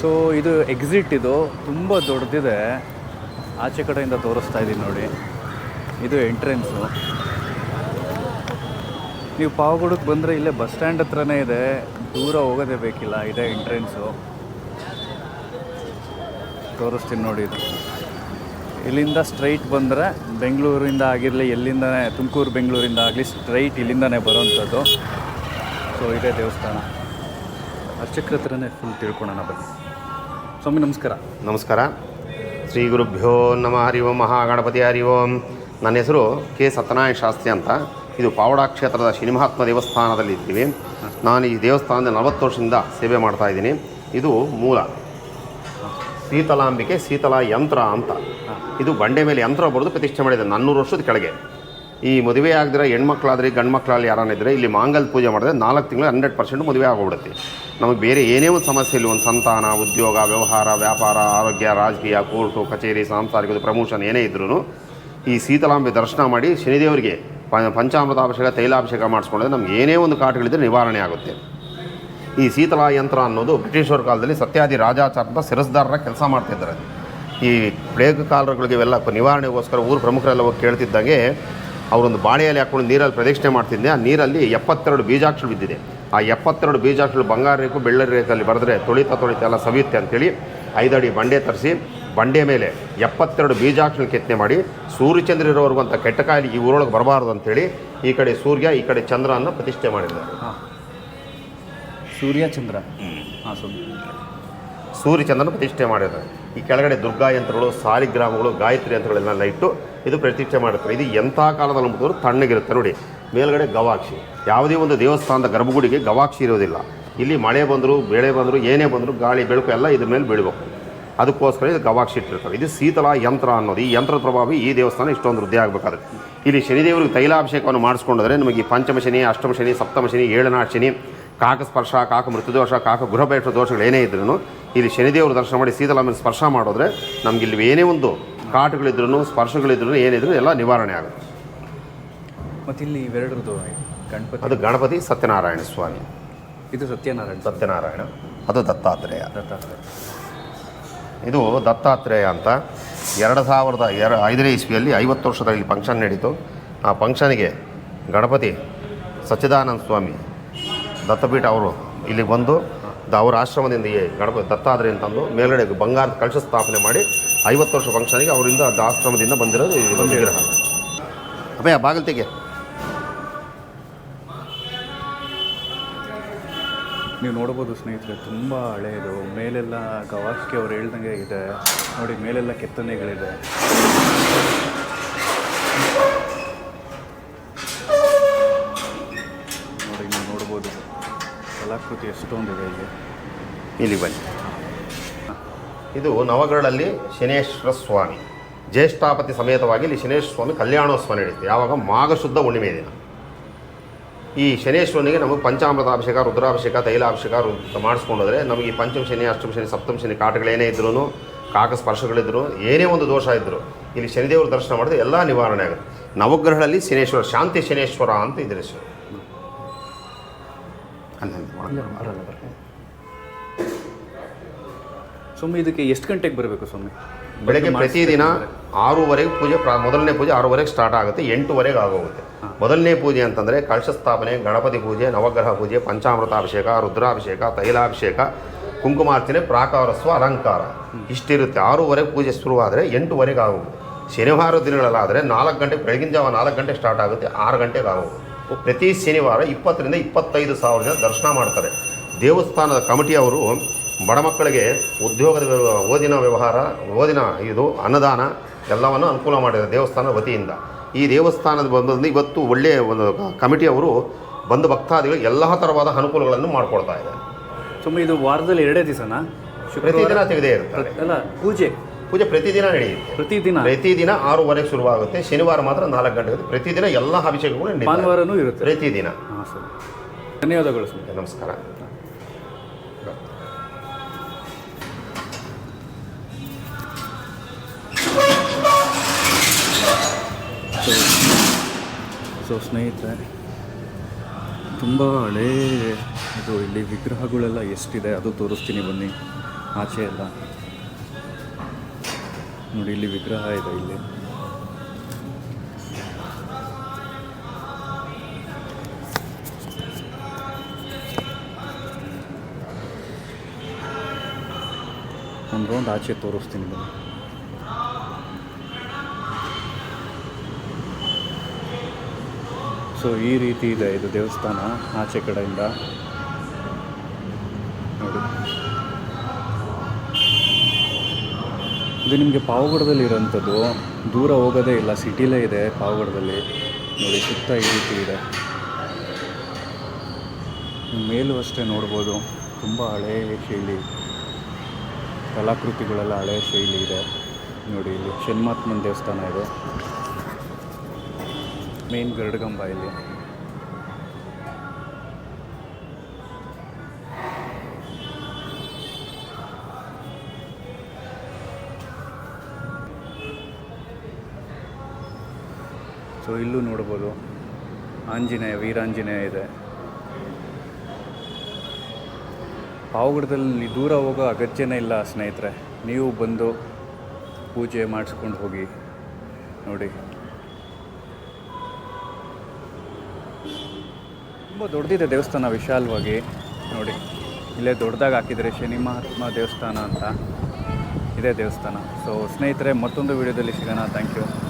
So ಇದು exit ಇದು ತುಂಬ ದೊಡ್ಡದಿದೆ. ಆಚೆ ಕಡೆಯಿಂದ ತೋರಿಸ್ತಾ ಇದ್ದೀನಿ ನೋಡಿ. ಇದು ಎಂಟ್ರೆನ್ಸು ನೀವು ಪಾವಗಡಕ್ಕೆ ಬಂದರೆ ಇಲ್ಲೇ ಬಸ್ ಸ್ಟ್ಯಾಂಡ್ ಹತ್ರನೇ ಇದೆ. ದೂರ ಹೋಗೋದೇ ಬೇಕಿಲ್ಲ, ಇದೇ ಎಂಟ್ರೆನ್ಸು ತೋರಿಸ್ತೀನಿ ನೋಡಿ ಇದು. ಇಲ್ಲಿಂದ ಸ್ಟ್ರೈಟ್ ಬಂದರೆ ಬೆಂಗಳೂರಿಂದ ಆಗಿರಲಿ, ಎಲ್ಲಿಂದನೇ, ತುಮಕೂರು, ಬೆಂಗಳೂರಿಂದ ಆಗಲಿ ಸ್ಟ್ರೈಟ್ ಇಲ್ಲಿಂದನೇ ಬರೋವಂಥದ್ದು. ಸೊ ಇದೇ ದೇವಸ್ಥಾನ. ಅರ್ಚಕ್ರ ಹತ್ರನೇ ಫುಲ್ ತಿಳ್ಕೊಳೋಣ ಬನ್ನಿ. ಸ್ವಾಮಿ, ನಮಸ್ಕಾರ. ನಮಸ್ಕಾರ. ಶ್ರೀ ಗುರುಭ್ಯೋ ನಮಃ, ಹರಿ ಓಂ ಮಹಾಗಣಪತಿ ಹರಿ ಓಂ. ನನ್ನ ಹೆಸರು ಕೆ. ಸತ್ಯನಾರಾಯಣ ಶಾಸ್ತ್ರಿ ಅಂತ. ಇದು ಪಾವಡ ಕ್ಷೇತ್ರದ ಶ್ರೀಮಹಾತ್ಮ ದೇವಸ್ಥಾನದಲ್ಲಿ ಇದ್ದೀವಿ. ನಾನು ಈ ದೇವಸ್ಥಾನದ ನಲವತ್ತು ವರ್ಷದಿಂದ ಸೇವೆ ಮಾಡ್ತಾ ಇದ್ದೀನಿ. ಇದು ಮೂಲ. ಶೀತಲಾಂಬಿಕೆ, ಶೀತಲ ಯಂತ್ರ ಅಂತ. ಇದು ಬಂಡೆ ಮೇಲೆ ಯಂತ್ರ ಬರೆದು ಪ್ರತಿಷ್ಠೆ ಮಾಡಿದೆ ನಾನ್ನೂರು ವರ್ಷದ ಕೆಳಗೆ. ಈ ಮದುವೆ ಆಗದಿರೋ ಹೆಣ್ಮಕ್ಳಾದ್ರೆ ಗಂಡು ಮಕ್ಕಳಲ್ಲಿ ಇದ್ದರೆ ಇಲ್ಲಿ ಮಾಂಗಲ್ ಪೂಜೆ ಮಾಡಿದ್ರೆ ನಾಲ್ಕು ತಿಂಗಳು ಹಂಡ್ರೆಡ್ ಪರ್ಸೆಂಟ್ ಮದುವೆ ಆಗೋಗ್ಬಿಡುತ್ತೆ. ನಮಗೆ ಬೇರೆ ಏನೇ ಒಂದು ಸಮಸ್ಯೆ ಇಲ್ಲ. ಒಂದು ಸಂತಾನ, ಉದ್ಯೋಗ, ವ್ಯವಹಾರ, ವ್ಯಾಪಾರ, ಆರೋಗ್ಯ, ರಾಜಕೀಯ, ಕೋರ್ಟು, ಕಚೇರಿ, ಸಾಂಸಾರಿಕ ಪ್ರಮೋಷನ್ ಏನೇ ಇದ್ರೂ ಈ ಶೀತಲಾಂಬೆ ದರ್ಶನ ಮಾಡಿ ಶನಿದೇವರಿಗೆ ಪಂಚಾಮೃತಾಭಿಷೇಕ, ತೈಲಾಭಿಷೇಕ ಮಾಡಿಸ್ಕೊಂಡ್ರೆ ನಮ್ಗೆ ಏನೇ ಒಂದು ಕಾಟುಗಳಿದ್ರೆ ನಿವಾರಣೆ ಆಗುತ್ತೆ. ಈ ಶೀತಲ ಯಂತ್ರ ಅನ್ನೋದು ಬ್ರಿಟಿಷರ ಕಾಲದಲ್ಲಿ ಸತ್ಯಾದಿ ರಾಜಾಚಾರದ ಶಿರಸ್ದಾರರ ಕೆಲಸ ಮಾಡ್ತಿದ್ದಾರೆ ಈ ಪ್ಲೇಗ್ ಇವೆಲ್ಲ ನಿವಾರಣೆಗೋಸ್ಕರ ಊರು ಪ್ರಮುಖರೆಲ್ಲ ಹೋಗಿ ಕೇಳ್ತಿದ್ದಂಗೆ ಅವರೊಂದು ಬಾಳೆಯಲ್ಲಿ ಹಾಕೊಂಡು ನೀರಲ್ಲಿ ಪ್ರದಕ್ಷಿಣೆ ಮಾಡ್ತಿದ್ದೆ. ಆ ನೀರಲ್ಲಿ ಎಪ್ಪತ್ತೆರಡು ಬೀಜಾಕ್ಷರು ಬಿದ್ದಿದೆ. ಆ ಎಪ್ಪತ್ತೆರಡು ಬೀಜಾಕ್ಷರು ಬಂಗಾರ ರೇಖು ಬೆಳ್ಳರಿ ರೇಖಲ್ಲಿ ಬರೆದ್ರೆ ತೊಳಿತಾ ತೊಳಿತಾ ಎಲ್ಲ ಸವಿಯುತ್ತೆ ಅಂತೇಳಿ ಐದಡಿ ಬಂಡೆ ತರಿಸಿ ಬಂಡೆ ಮೇಲೆ ಎಪ್ಪತ್ತೆರಡು ಬೀಜಾಕ್ಷರ ಕೆತ್ತನೆ ಮಾಡಿ ಸೂರ್ಯಚಂದ್ರ ಇರೋವರೆಗೂ ಅಂತ ಕೆಟ್ಟ ಕಾಯಿಲೆ ಈ ಊರೊಳಗೆ ಬರಬಾರ್ದು ಅಂತೇಳಿ ಈ ಕಡೆ ಸೂರ್ಯ ಈ ಕಡೆ ಅನ್ನು ಪ್ರತಿಷ್ಠೆ ಮಾಡಿದ್ದಾರೆ. ಸೂರ್ಯ ಚಂದ್ರ ಹಾಂ ಸೂರ್ಯಚಂದ್ರನ ಪ್ರತಿಷ್ಠೆ ಮಾಡಿದ್ದಾರೆ. ಈ ಕೆಳಗಡೆ ದುರ್ಗಾ ಯಂತ್ರಗಳು ಸಾಲಿಗ್ರಾಮಗಳು ಗಾಯತ್ರಿ ಯಂತ್ರಗಳೆಲ್ಲ ಇಟ್ಟು ಇದು ಪ್ರತಿಷ್ಠೆ ಮಾಡಿರ್ತಾರೆ ಇದು ಎಂಥ ಕಾಲದಲ್ಲಿ ಮುಗಿದ್ರು ತಣ್ಣಗಿರುತ್ತೆ ನೋಡಿ. ಮೇಲ್ಗಡೆ ಗವಾಕ್ಷಿ. ಯಾವುದೇ ಒಂದು ದೇವಸ್ಥಾನದ ಗರ್ಭಗುಡಿಗೆ ಗವಾಕ್ಷಿ ಇರೋದಿಲ್ಲ. ಇಲ್ಲಿ ಮಳೆ ಬಂದರೂ, ಬೆಳೆ ಬಂದರೂ, ಏನೇ ಬಂದರೂ ಗಾಳಿ, ಬೆಳಕು ಎಲ್ಲ ಇದ್ರ ಮೇಲೆ ಬೀಳಬೇಕು. ಅದಕ್ಕೋಸ್ಕರ ಇದು ಗವಾಕ್ಷಿ ಇಟ್ಟಿರ್ತಾರೆ. ಇದು ಶೀತಲ ಯಂತ್ರ ಅನ್ನೋದು. ಈ ಯಂತ್ರದ ಪ್ರಭಾವ ಈ ದೇವಸ್ಥಾನ ಇಷ್ಟೊಂದು ವೃದ್ಧಿ ಆಗಬೇಕಾದ್ರೆ. ಇಲ್ಲಿ ಶನಿದೇವರಿಗೆ ತೈಲಾಭಿಷೇಕವನ್ನು ಮಾಡಿಸ್ಕೊಂಡ್ರೆ ನಮಗೆ ಪಂಚಮಶನಿ ಅಷ್ಟಮಶನಿ ಸಪ್ತಮಶನಿ ಶನಿ ಶನಿ ಕಾಕ ಮೃತ್ಯುದೋಷ, ಕಾಕ ಗೃಹಬೇಷ ದೋಷಗಳು ಏನೇ ಇದ್ರೂ ಇಲ್ಲಿ ಶನಿದೇವರು ದರ್ಶನ ಮಾಡಿ ಶೀತಲಾಂಬೆ ಸ್ಪರ್ಶ ಮಾಡಿದ್ರೆ ನಮ್ಗೆ ಇಲ್ಲಿ ಏನೇ ಒಂದು ಕಾಟುಗಳಿದ್ರು ಸ್ಪರ್ಶಗಳಿದ್ರು ಏನಿದ್ರು ಎಲ್ಲ ನಿವಾರಣೆ ಆಗುತ್ತೆ. ಮತ್ತೆ ಇಲ್ಲಿ ಇವೆರಡರದ್ದು ಗಣಪತಿ? ಅದು ಗಣಪತಿ ಸತ್ಯನಾರಾಯಣ ಸ್ವಾಮಿ. ಇದು ಸತ್ಯನಾರಾಯಣ ಸತ್ಯನಾರಾಯಣ. ಅದು ದತ್ತಾತ್ರೇಯ. ದತ್ತಾತ್ರೇಯ. ಇದು ದತ್ತಾತ್ರೇಯ ಅಂತ ಎರಡು ಸಾವಿರದ ಎರ ಐದನೇ ಇಸ್ವಿಯಲ್ಲಿ ಐವತ್ತು ವರ್ಷದ ಇಲ್ಲಿ ಫಂಕ್ಷನ್ ನಡೀತು. ಆ ಫಂಕ್ಷನ್ಗೆ ಗಣಪತಿ ಸಚ್ಚಿದಾನಂದ ಸ್ವಾಮಿ ದತ್ತಪೀಠ ಅವರು ಇಲ್ಲಿಗೆ ಬಂದು ಅವರ ಆಶ್ರಮದಿಂದ ಈ ಗಣಪತಿ ದತ್ತಾತ್ರೇಯ ಅಂತಂದು ಮೇಲ್ಗಡೆ ಬಂಗಾರದ ಕಳಶ ಸ್ಥಾಪನೆ ಮಾಡಿ ಐವತ್ತು ವರ್ಷ ಫಂಕ್ಷನಿಗೆ ಅವರಿಂದ ಅದು ಆಶ್ರಮದಿಂದ ಬಂದಿರೋದು ಈ ಒಂದು ವಿಗ್ರಹ. ಅಭಯ ಬಾಗಿಲು ತೆಗೆ ನೀವು ನೋಡ್ಬೋದು ಸ್ನೇಹಿತರೆ ತುಂಬ ಹಳೆಯದು ಮೇಲೆಲ್ಲ ಗವಾಸ್ಕಿ ಅವ್ರು ಹೇಳ್ದಂಗೆ ಇದೆ. ನೋಡಿ ಮೇಲೆಲ್ಲ ಕೆತ್ತನೆಗಳಿದೆ. ಕಲಾಕೃತಿ ಎಷ್ಟೊಂದಿದೆ ಇಲ್ಲಿ? ಇಲ್ಲಿ ಬನ್ನಿ. ಇದು ನವಗರಳಲ್ಲಿ ಶನೇಶ್ವರ ಸ್ವಾಮಿ. ಜ್ಯೇಷ್ಠಾಪತಿ ಸಮೇತವಾಗಿ ಇಲ್ಲಿ ಶನೇಶ್ವರ ಸ್ವಾಮಿ ಕಲ್ಯಾಣೋತ್ಸವ ನಡೆಯುತ್ತೆ. ಯಾವಾಗ? ಮಾಘ ಶುದ್ಧ ಹುಣ್ಣಿಮೆ ದಿನ. ಈ ಶನೇಶ್ವರನಿಗೆ ನಮಗೆ ಪಂಚಾಮೃತಾಭಿಷೇಕ, ರುದ್ರಾಭಿಷೇಕ, ತೈಲಾಭಿಷೇಕ ರು- ಮಾಡಿಸ್ಕೊಂಡೋದ್ರೆ ನಮಗೆ ಈ ಪಂಚಮ ಶನಿ ಅಷ್ಟಮ ಶನಿ ಸಪ್ತಮ ಶನಿ ಕಾಟಗಳೇನೇ ಇದ್ರೂ ಕಾಕ ಸ್ಪರ್ಶಗಳಿದ್ರು ಏನೇ ಒಂದು ದೋಷ ಇದ್ದರು ಇಲ್ಲಿ ಶನಿದೇವರು ದರ್ಶನ ಮಾಡಿದ್ರೆ ಎಲ್ಲ ನಿವಾರಣೆ ಆಗುತ್ತೆ. ನವಗ್ರಹಗಳಲ್ಲಿ ಶನೇಶ್ವರ, ಶಾಂತಿ ಶನೇಶ್ವರ ಅಂತ ಇದ್ರ ಹೆಸರು. ಸ್ವಾಮಿ ಇದಕ್ಕೆ ಎಷ್ಟು ಗಂಟೆಗೆ ಬರಬೇಕು ಸ್ವಾಮಿ? ಬೆಳಗ್ಗೆ ಪ್ರತಿದಿನ ಆರೂವರೆಗೆ ಪೂಜೆ ಪ್ರಾ ಮೊದಲನೇ ಪೂಜೆ ಆರೂವರೆಗೆ ಸ್ಟಾರ್ಟ್ ಆಗುತ್ತೆ ಎಂಟೂವರೆಗೆ ಆಗೋಗುತ್ತೆ. ಮೊದಲನೇ ಪೂಜೆ ಅಂತಂದರೆ ಕಳಶ ಸ್ಥಾಪನೆ ಗಣಪತಿ ಪೂಜೆ ನವಗ್ರಹ ಪೂಜೆ ಪಂಚಾಮೃತಾಭಿಷೇಕ ರುದ್ರಾಭಿಷೇಕ ತೈಲಾಭಿಷೇಕ ಕುಂಕುಮಾರ್ಚನೆ ಪ್ರಾಕಾರಸ್ವ ಅಲಂಕಾರ. ಇಷ್ಟಿರುತ್ತೆ. ಆರೂವರೆಗೆ ಪೂಜೆ ಶುರುವಾದರೆ ಎಂಟುವರೆಗೆ ಆಗೋಗುತ್ತೆ. ಶನಿವಾರ ದಿನಗಳಲ್ಲಾದರೆ ನಾಲ್ಕು ಗಂಟೆ ಬೆಳಗಿನ ಜಾವ ನಾಲ್ಕು ಗಂಟೆ ಸ್ಟಾರ್ಟ್ ಆಗುತ್ತೆ ಆರು ಗಂಟೆಗೆ ಆಗೋಗುತ್ತೆ. ಪ್ರತಿ ಶನಿವಾರ ಇಪ್ಪತ್ತರಿಂದ ಇಪ್ಪತ್ತೈದು ಸಾವಿರ ಜನ ದರ್ಶನ ಮಾಡ್ತಾರೆ. ದೇವಸ್ಥಾನದ ಕಮಿಟಿಯವರು ಬಡ ಮಕ್ಕಳಿಗೆ ಉದ್ಯೋಗದ ವ್ಯವ- ಓದಿನ ವ್ಯವಹಾರ ಓದಿನ ಇದು ಅನ್ನದಾನ ಎಲ್ಲವನ್ನು ಅನುಕೂಲ ಮಾಡಿದ್ದಾರೆ ದೇವಸ್ಥಾನದ ವತಿಯಿಂದ. ಈ ದೇವಸ್ಥಾನದ ಬಂದು ಇವತ್ತು ಒಳ್ಳೆಯ ಒಂದು ಕಮಿಟಿಯವರು ಬಂದು ಭಕ್ತಾದಿಗಳು ಎಲ್ಲ ಥರವಾದ ಅನುಕೂಲಗಳನ್ನು ಮಾಡಿಕೊಡ್ತಾ ಇದ್ದಾರೆ. ಸುಮ್ಮನೆ ಇದು ವಾರದಲ್ಲಿ ಎರಡೇ ದಿವಸನಾ? ಪ್ರತಿದಿನ ತೆಗೆದೇ ಇರುತ್ತೆ ಅಲ್ಲ ಪೂಜೆ. ಪೂಜೆ ಪ್ರತಿದಿನ ನಡೆಯುತ್ತೆ. ಪ್ರತಿದಿನ? ಪ್ರತಿದಿನ ಆರೂವರೆಗೆ ಶುರುವಾಗುತ್ತೆ. ಶನಿವಾರ ಮಾತ್ರ ನಾಲ್ಕು ಗಂಟೆಗೆ ಪ್ರತಿದಿನ ಎಲ್ಲ ಅಭಿಷೇಕಗಳು. ಭಾನುವಾರನೂ ಇರುತ್ತೆ. ಪ್ರತಿದಿನ. ಹಾಂ ಸರ್. ಧನ್ಯವಾದಗಳು ಸರ್. ನಮಸ್ಕಾರ. ಸೊ ಸ್ನೇಹಿತರೆ ತುಂಬ ಹಳೇ ಇದು ಇಲ್ಲಿ ವಿಗ್ರಹಗಳೆಲ್ಲ ಎಷ್ಟಿದೆ ಅದು ತೋರಿಸ್ತೀನಿ ಬನ್ನಿ. ಆಚೆ ಎಲ್ಲ. ನೋಡಿ, ಇಲ್ಲಿ ವಿಗ್ರಹ ಇದೆ ಇಲ್ಲಿ. ಒಂದು ರೌಂಡ್ ಆಚೆ ತೋರಿಸ್ತೀನಿ ಬನ್ನಿ. ಸೊ ಈ ರೀತಿ ಇದೆ, ಇದು ದೇವಸ್ಥಾನ ಆಚೆ ಕಡೆಯಿಂದ. ಇದು ನಿಮಗೆ ಪಾವಗಡದಲ್ಲಿ ಇರೋಂಥದ್ದು. ದೂರ ಹೋಗೋದೇ ಇಲ್ಲ, ಸಿಟಿಲೇ ಇದೆ ಪಾವಗಡದಲ್ಲಿ. ನೋಡಿ, ಸುತ್ತ ಈ ರೀತಿ ಇದೆ. ಮೇಲೂ ಅಷ್ಟೇ ನೋಡ್ಬೋದು. ತುಂಬ ಹಳೆಯ ಶೈಲಿ. ಕಲಾಕೃತಿಗಳೆಲ್ಲ ಹಳೆಯ ಶೈಲಿ ಇದೆ. ನೋಡಿ, ಇಲ್ಲಿ ಶನ್ಮಾತ್ಮನ ದೇವಸ್ಥಾನ ಇದೆ. ಮೇನ್ ಗರಡ್ಗಂಬ ಇಲ್ಲಿ. ಸೊ ಇಲ್ಲೂ ನೋಡ್ಬೋದು. ಆಂಜನೇಯ, ವೀರಾಂಜನೇಯ ಇದೆ. ಪಾವಗಡದಲ್ಲಿ ದೂರ ಹೋಗೋ ಅಗತ್ಯನೇ ಇಲ್ಲ ಸ್ನೇಹಿತರೆ. ನೀವು ಬಂದು ಪೂಜೆ ಮಾಡಿಸ್ಕೊಂಡು ಹೋಗಿ. ನೋಡಿ. ತುಂಬ ದೊಡ್ಡದಿದೆ ದೇವಸ್ಥಾನ ವಿಶಾಲವಾಗಿ. ನೋಡಿ. ಇಲ್ಲೇ ದೊಡ್ಡದಾಗಿ ಹಾಕಿದರೆ ಶನಿ ಮಹಾತ್ಮ ದೇವಸ್ಥಾನ ಅಂತ. ಇದೇ ದೇವಸ್ಥಾನ. ಸೊ ಸ್ನೇಹಿತರೆ, ಮತ್ತೊಂದು ವಿಡಿಯೋದಲ್ಲಿ ಸಿಗೋಣ. Thank you